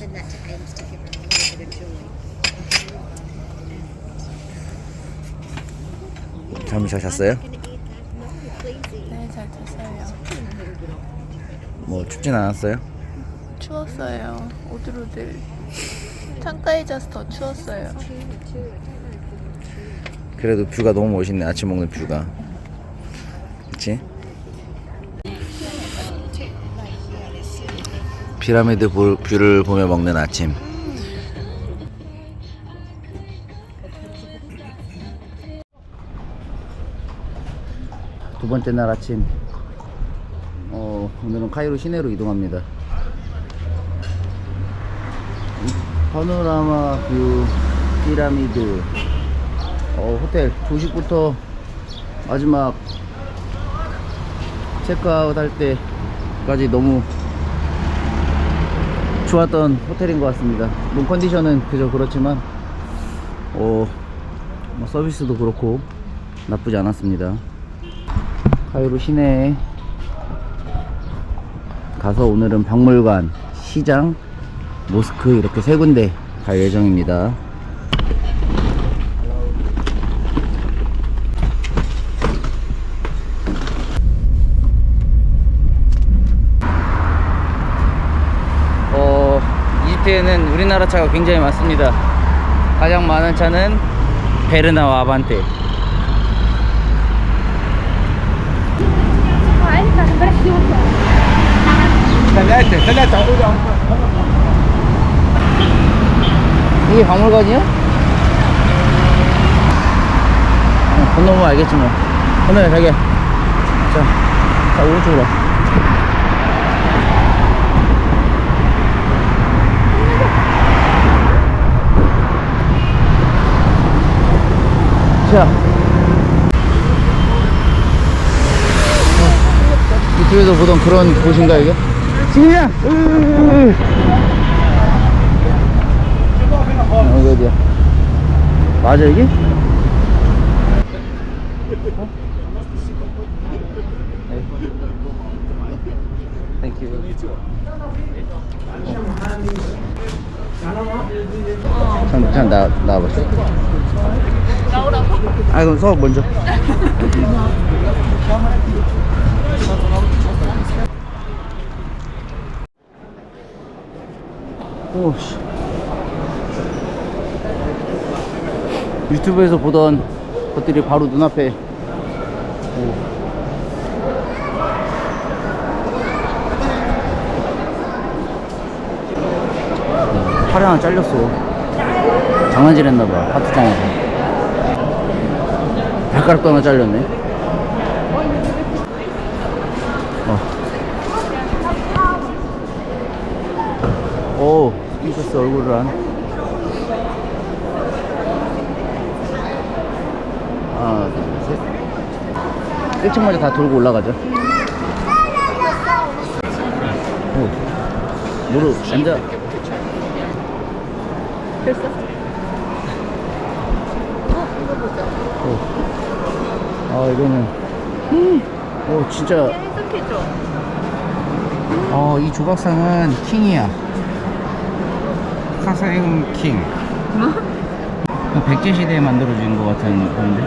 send that to Ames to give her a little bit of joy. 잠을 잘 잤어요? Gonna eat that? No, please eat. 네, 잘 잤어요. 뭐 춥진 않았어요? 추웠어요. 오들오들. 창가에 자서 더 추웠어요. 그래도 뷰가 너무 멋있네 아침 먹는 뷰가 그치? 피라미드 볼- 뷰를 보며 먹는 아침. 두 번째 날 아침. 어, 오늘은 카이로 시내로 이동합니다. 파노라마 뷰 피라미드 어, 호텔. 조식부터 마지막 체크아웃 할 때까지 너무 좋았던 호텔인 것 같습니다. 룸 컨디션은 그저 그렇지만 어, 뭐 서비스도 그렇고 나쁘지 않았습니다. 카이로 시내에 가서 오늘은 박물관, 시장, 모스크 이렇게 세 군데 갈 예정입니다. 어, 이집트에는 우리나라 차가 굉장히 많습니다. 가장 많은 차는 베르나와 아반떼. 이게 박물관이야? 어, 건너면 알겠지 뭐. 건너야 자기야. 자, 자 오른쪽으로. 자. 어, 유튜브에서 보던 그런 곳인가 이게? 지금이야! 으으으으. 어, 여기 어디야? 맞아 이게? 어? 네. Thank you. 잠, 잠, 나, 나와봐. 아, 그럼 수업 먼저. 오, 씨. 유튜브에서 보던 것들이 바로 눈앞에. 오. 팔 하나 잘렸어. 장난질 했나봐, 하트장에서. 발가락도 하나 잘렸네. 어. 오, 스피커스 얼굴을 한. 하나, 둘, 셋. 1층 먼저 다 돌고 올라가죠. 오, 무릎, 앉아. 됐어? 아, 이거는. 음. 오, 진짜. 해석해줘. 어, 이 조각상은 킹이야. 카사임 킹. 그 백제 시대에 만들어진 것 같은 건데.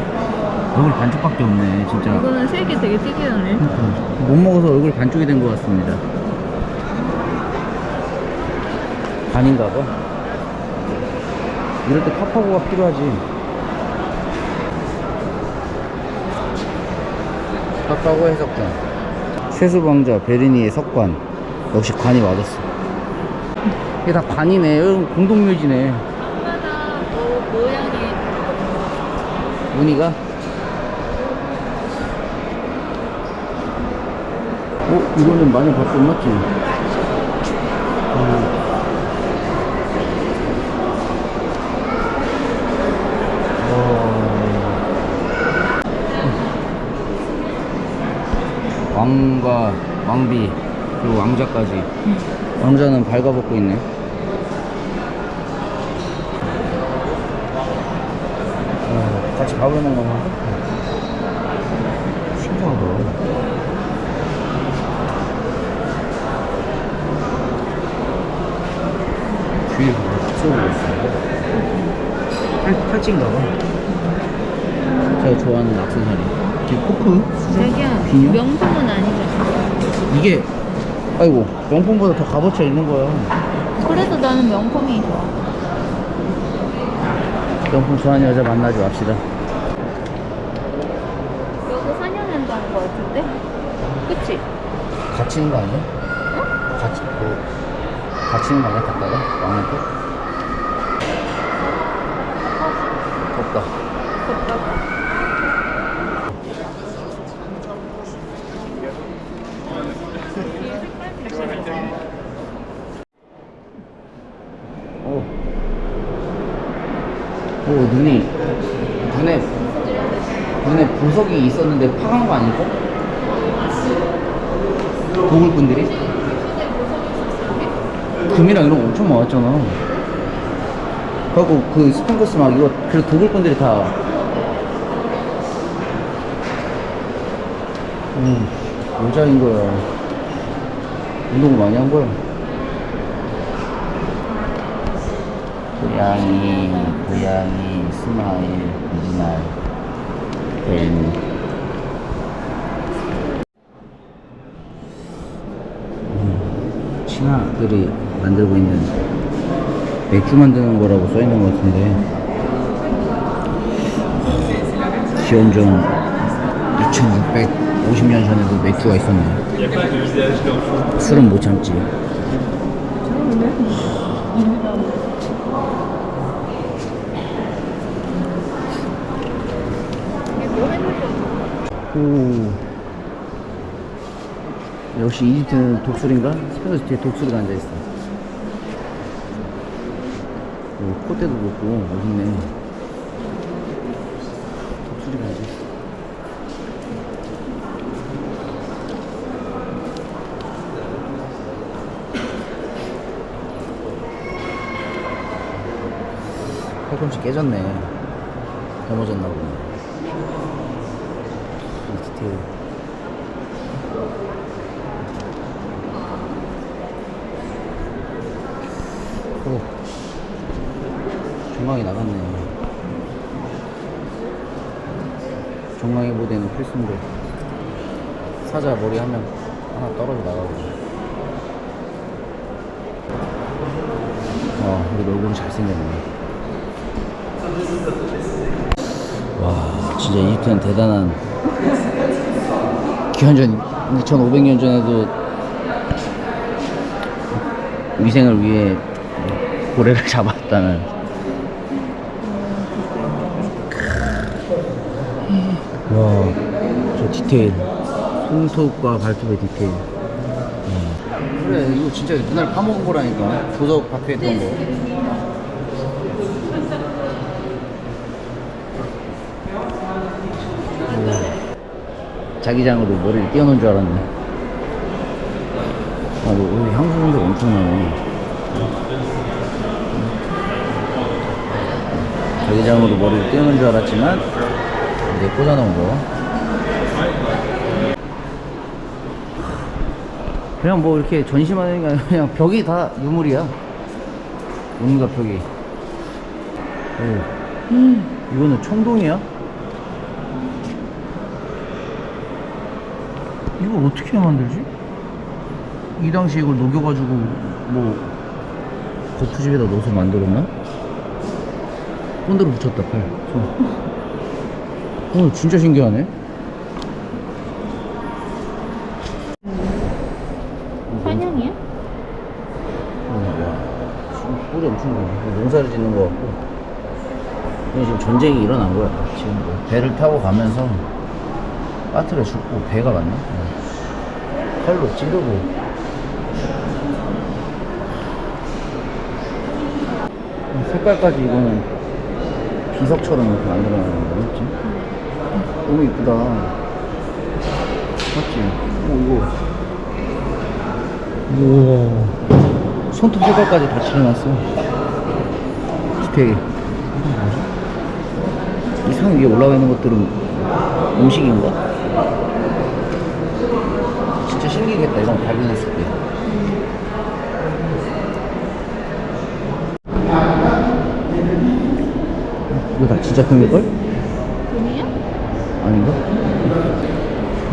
얼굴 반쪽밖에 없네, 진짜. 이거는 색이 되게 특이하네. 그러니까 못 먹어서 얼굴 반쪽이 된 것 같습니다. 반인가 봐. 이럴 때 파파고가 필요하지. 파파고 해석관. 세수방자 베르니의 석관. 역시 관이 맞았어. 이게 다 관이네. 공동묘지네. 뭐 모양이 무늬가? 어? 이거는 많이 봤던 맞지? 어. 왕과 왕비 그리고 왕자까지 왕자는 발가벗고 있네 어, 같이 가보는 거만 신기하다 주위에 쏘고 있어요. 팔, 팔찌인가 봐. 제가 좋아하는 악세사리. 뒤 포크? 자기야 비뇨? 명품은 아니잖아. 이게, 아이고, 명품보다 더 값어치가 있는 거야. 그래도 나는 명품이 좋아. 명품 좋아하는 여자 만나지 맙시다. 여기 4년은 다는 거 같은데? 그치? 갇히는 거 아니야? 갇히, 그, 갇히는 거 아니야? 갔다가? 왕한테? 덥다. 걷다가. 오. 오, 눈이, 눈에, 눈에 보석이 있었는데 파간 거 아닐까? 도굴꾼들이? 금이랑 이런 거 엄청 많았잖아. 그리고 그 스팽크스 막 이거, 그래서 도굴꾼들이 다. 음, 여자인 거야. 운동을 많이 한 거야. 고양이, 고양이, 스마일, 오리지널, 벨. 음, 친아들이 만들고 있는 맥주 만드는 거라고 써 있는 것 같은데 기원 전 2650년 전에도 맥주가 있었네. 술은 못 참지. 이게 뭐 했는지 오. 역시 이집트는 독수리인가? 스페인스 뒤에 독수리가 앉아있어. 오, 콧대도 높고, 멋있네. 독수리가 앉아있어. 팔꿈치 깨졌네. 넘어졌나 보네. 이 디테일. 오. 종강이 나갔네. 종강이 모델는 필수인데. 사자 머리 하면 하나 떨어져 나가고. 와, 우리 얼굴은 잘생겼네. 와, 진짜 이집트는 대단한 기원전 2500년 전에도 위생을 위해 고래를 잡았다는. 와, 저 디테일. 손톱과 발톱의 디테일. 음. 그래 이거 진짜 눈알 파먹은 거라니까. 도덕 박혀 있던 거 자기장으로 머리를 띄워놓은 줄 알았네. 아, 너 오늘 향수 냄새가 엄청나네. 자기장으로 머리를 띄우는 줄 알았지만, 이제 꽂아놓은 거. 그냥 뭐 이렇게 전시만 하는 게 그냥 벽이 다 유물이야. 온갖 벽이. 오. 이거는 청동이야? 이걸 어떻게 만들지? 이 당시에 이걸 녹여가지고 뭐 거푸집에다 넣어서 만들었나? 본드로 붙였다 팔. 손. 어 진짜 신기하네. 환영이야? 어, 와, 뿔이 엄청 거. 농사를 짓는 거 같고. 이게 지금 전쟁이 일어난 거야. 지금 뭐 배를 타고 가면서 빠트려 죽고 배가 맞나? 어. 칼로 찌르고. 색깔까지 이거는 비석처럼 이렇게 만들어놓는 거 맞지? 너무 이쁘다. 맞지? 오, 이거. 우와. 손톱 색깔까지 다 칠해놨어. 디테일. 이상 위에 올라가 있는 것들은 음식인가? 땡기겠다 이런 거 발견했을 때 이거 다 진짜 금일걸? 금이야? 아닌가?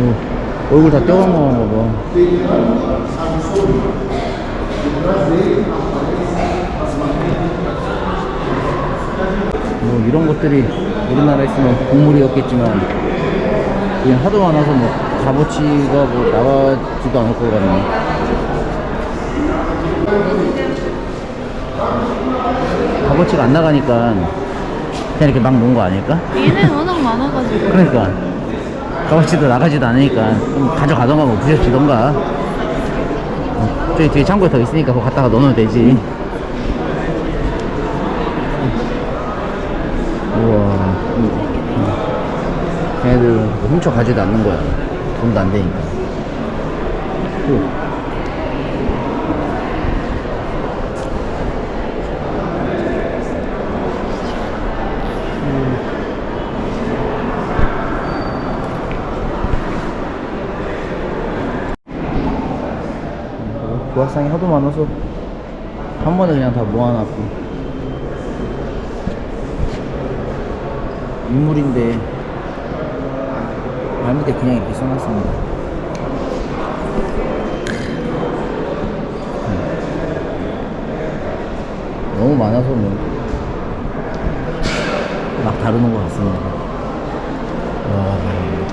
응. 얼굴 다 떼어간 거 봐. 뭐 이런 것들이 우리나라에 있으면 국물이었겠지만 그냥 하도 많아서 뭐 값어치가 뭐 나가지도 않을 것 같네. 값어치가 안 나가니까 그냥 이렇게 막 놓은 거 아닐까? 얘는 워낙 많아가지고. 그러니까 값어치도 나가지도 않으니까 좀 가져가던가 뭐 부셔지던가 어, 저기 뒤에 창고에 더 있으니까 그거 갖다가 넣으면 되지 우와 음. 걔네들 훔쳐 가지도 않는 거야. 돈도 안 되니까. 오. 조각상이 하도 많아서 한 번에 그냥 다 모아놨고. 인물인데 발 밑에 그냥 이렇게 써놨습니다 음. 너무 많아서 뭐막 다루는 것 같습니다 와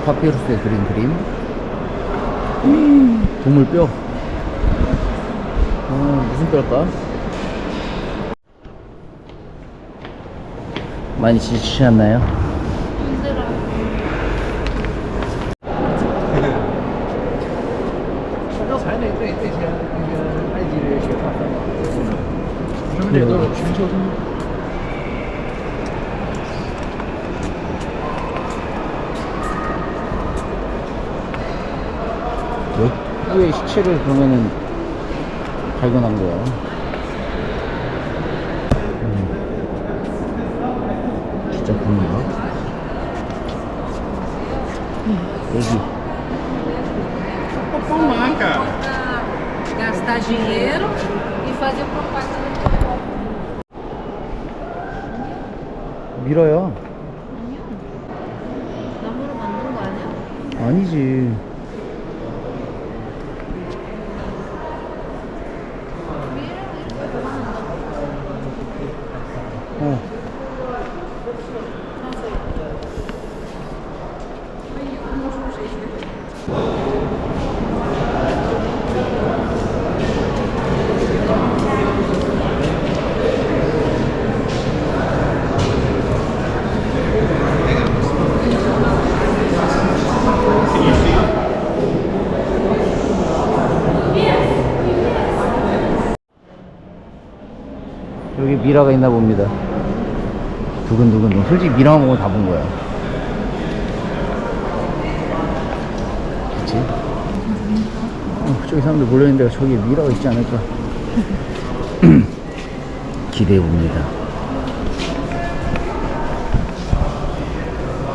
파피루스에 그린 그림 동물뼈 어, 무슨 뼈일까? 많이 지치셨나요? 저 몇 구의 시체를 그러면은 발견한 거야. 밀어요. 아니야. 나무로 만든 거 아니야? 아니지. 어. 여기 미라가 있나 봅니다. 두근두근. 솔직히 미라만 보면 다 본 거야. 그치? 어, 저기 사람들 몰려있는데 저기 미라가 있지 않을까? 기대해 봅니다.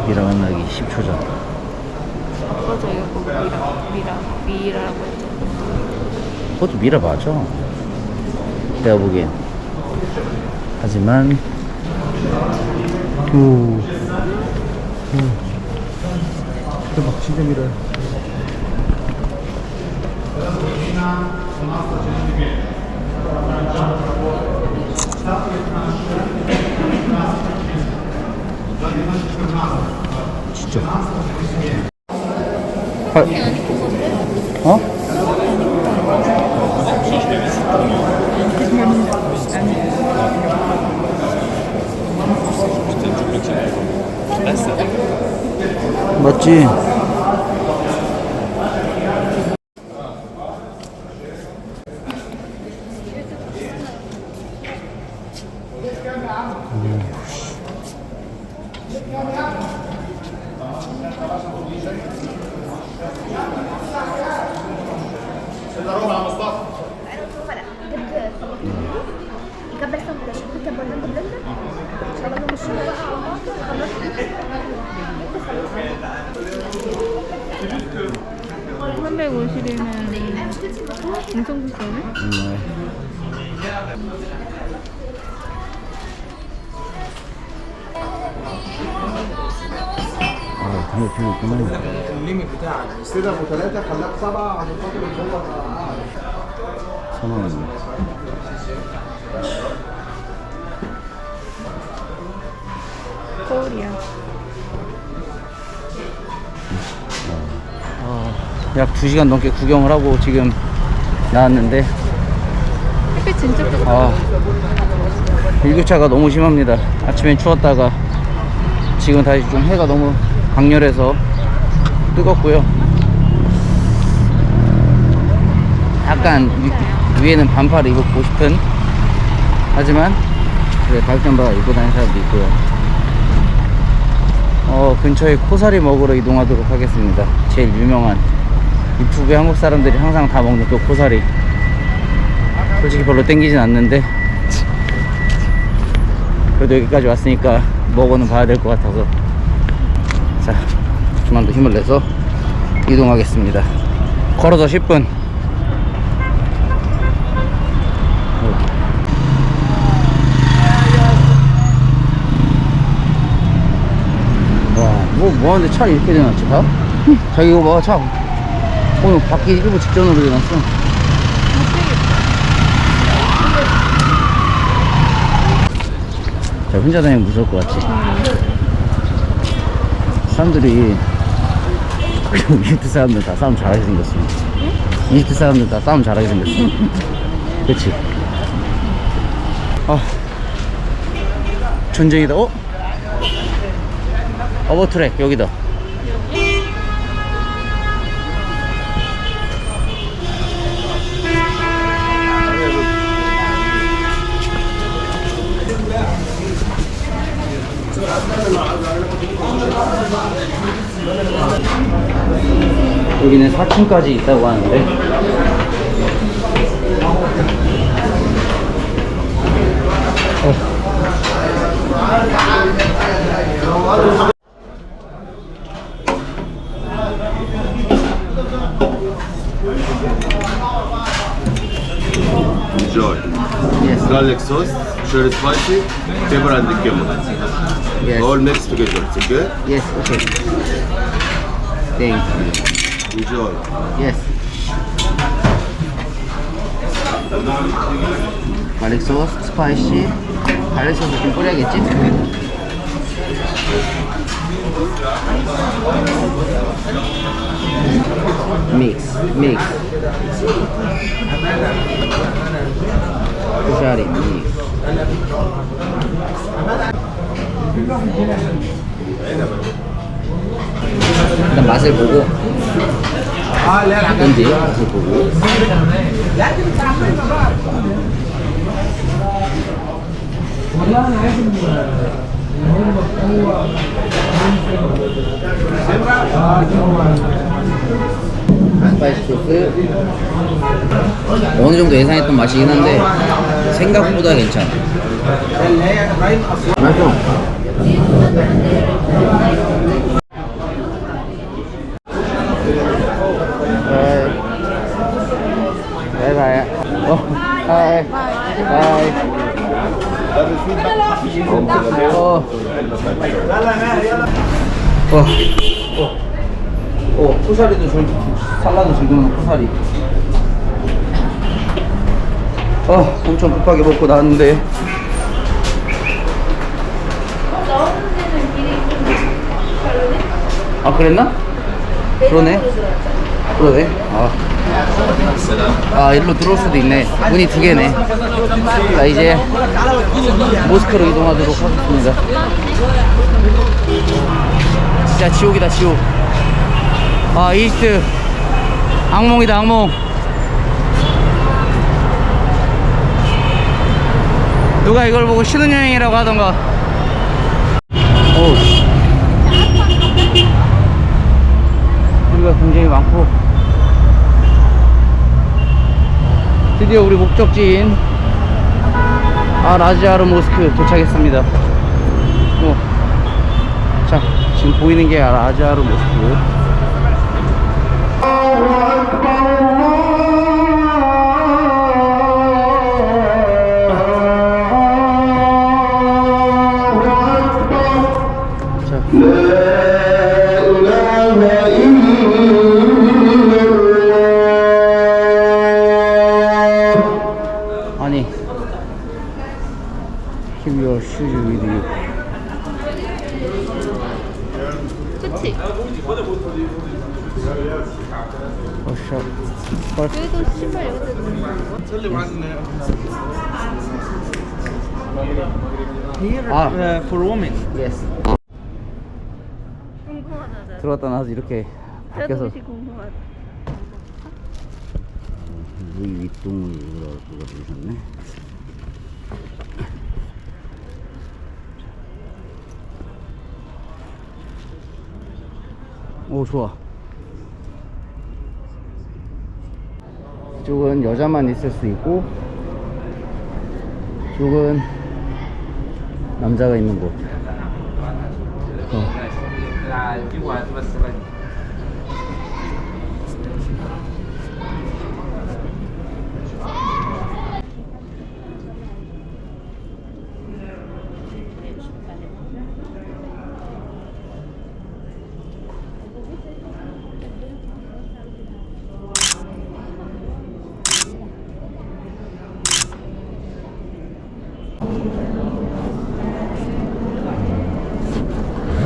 미라 만나기 10초 전. 아까 저희가 보고 미라, 미라, 미라라고 했잖아. 그것도 미라 맞아. 내가 보기엔. 하지만, 오. 오. 대박, 미라야. 진짜. 헐. 어? 맞지? 그게 필요 있구나. 선원. 서울이야. 어, 약 2시간 넘게 구경을 하고 지금 나왔는데 햇빛 진짜 아, 일교차가 너무 심합니다. 아침엔 추웠다가 지금 다시 좀 해가 너무 강렬해서 뜨겁고요. 약간 위, 위에는 반팔을 입고 싶은 하지만 그래 발견바 입고 다니는 사람도 있고요. 어 근처에 코사리 먹으러 이동하도록 하겠습니다. 제일 유명한. 유튜브에 한국 사람들이 항상 다 먹는 그 코사리. 솔직히 별로 땡기진 않는데. 그래도 여기까지 왔으니까 먹어는 봐야 될 것 같아서 자 좀만 더 힘을 내서 이동하겠습니다 걸어서 10분 와뭐 뭐하는데 차를 이렇게 대놨지 다? 자기 이거 봐차 오늘 바퀴 일부 직전으로 대놨어 자, 혼자 다니면 무서울 것 같지? 사람들이, 이집트 사람들 다 싸움 잘하게 생겼어. 이집트 사람들 다 싸움 잘하게 생겼어. 그치? 아, 전쟁이다. 어? 어버트랙, 여기다. 여기는 4층까지 있다고 하는데 Enjoy. Yes. Garlic sauce, sure spicy, pepper and cumin. Yes. All mixed together, okay? Yes, okay. Thank you. Enjoy. Yes. 갈릭 소스, 스파이시. 갈릭 소스 좀 뿌려야겠지? 믹스, 믹스. 쿠샤리, 믹스. 일단 맛을 보고 어떤지 맛을 보고. 스파이시 소스. 어느 정도 예상했던 맛이긴 한데 생각보다 괜찮아. 맛있어 바이바이 어 바이 바이 어. 어. 어. 어, 코사리도 즐, 살라도 즐기는 코사리. 어, 엄청 급하게 먹고 나왔는데. 아, 그랬나? 그러네. 그러네. 아. 아, 일로 들어올 수도 있네. 문이 두 개네. 자, 이제 모스크로 이동하도록 하겠습니다. 진짜 지옥이다, 지옥. 아, 이스트. 악몽이다, 악몽. 누가 이걸 보고 신혼여행이라고 하던가. 어우. 우리가 굉장히 많고. 드디어 우리 목적지인 아라지아르 모스크 도착했습니다 어. 자 지금 보이는 게 아라지아르 모스크 자. 네, uh, for women. yes. 궁금하다. 들어갔다 나서 이렇게 나도 밖에서 옷이 궁금하다. 루이 윗동을 누가, 누가 누르셨네? 오 좋아. 이쪽은 여자만 있을 수 있고 이쪽은 남자가 있는 곳 어.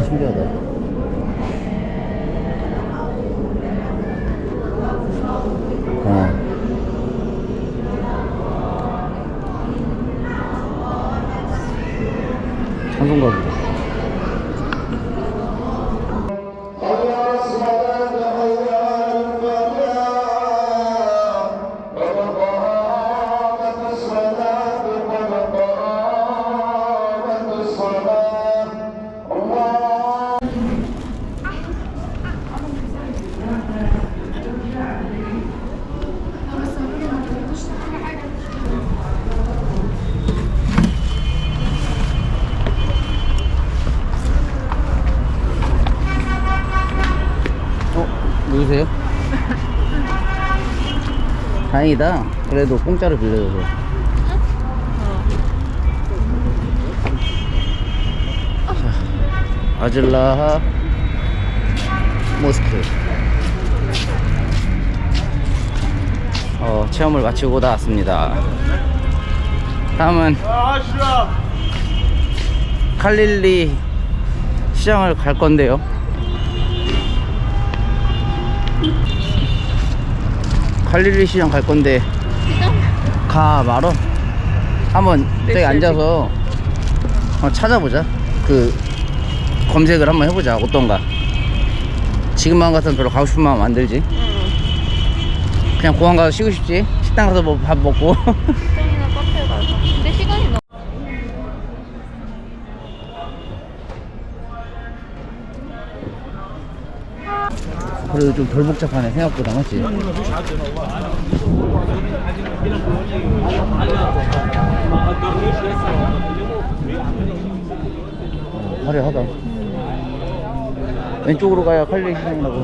신기하다 어. 어? 다행이다. 그래도 공짜로 빌려줘서. 자, 아질라하 모스크. 어, 체험을 마치고 나왔습니다. 다음은 칼릴리 시장을 갈 건데요. 칼릴리 시장 갈 건데 가 말어. 한번 저기 앉아서 한번 찾아보자. 그 검색을 한번 해보자 어떤가. 지금만 같으면 별로 가고 싶은 마음 안 들지? 그냥 공항 가서 쉬고 싶지? 식당 가서 뭐 밥 먹고 그래도 좀 덜 복잡하네 생각보다 맞지? 어, 화려하다 왼쪽으로 가야 칼리 시장이라고?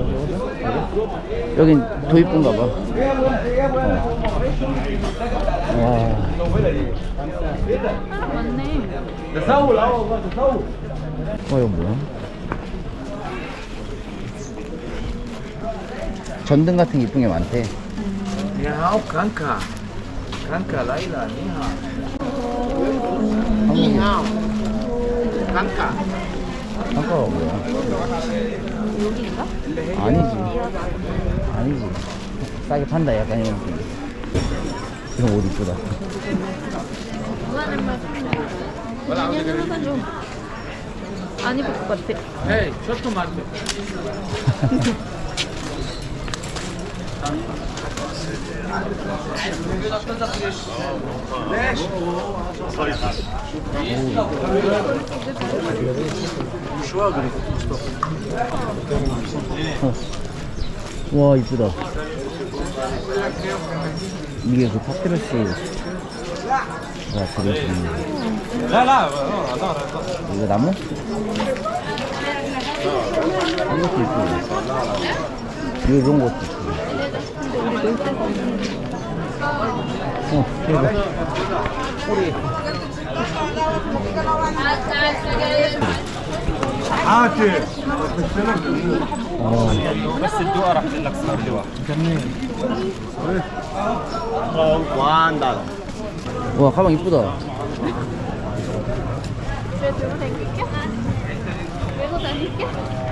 여긴 도입부인가 봐 어. 와 많네 어, 이거 뭐야? 전등 같은 게 이쁜 게 많대. 야오 칸카 칸카 라이라 니하오. 니하오 칸카 한가가 뭐야? 여기인가? 아니지. 아니지. 싸게 판다 약간 이런 느낌. 이런 옷 이쁘다. 안 입을 것 같아. 에이 저도 맞네 와 이쁘다. 이게 그 파트레스 와 그래 이거 나무? 이것도 이쁘 이거 이런 것도 어, 그래. 꼬리. 아, 와, 와, 가방 이쁘다. 들고 다닐게? 들고 다닐게?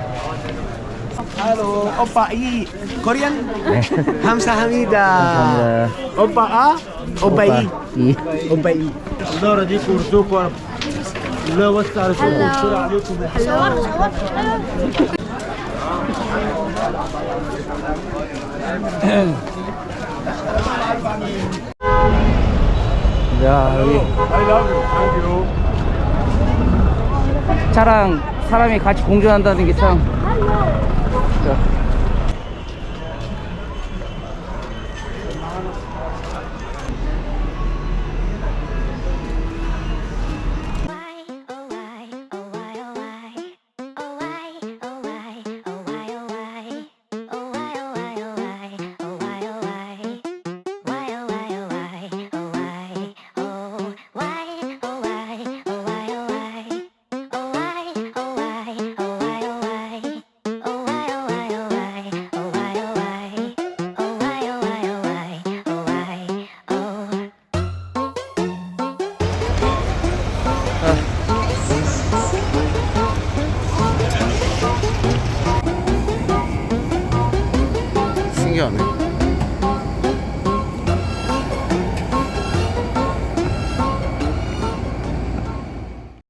Halo, Opa I. Korean? 네. Hamsahamida. 감사합니다 Opa A. Opa I. 이 Opa I. الإدارة دي كورسوكم لا وسع الشغل عليكم 야 여기 차랑 사람이 같이 공존한다는 게 참. 자,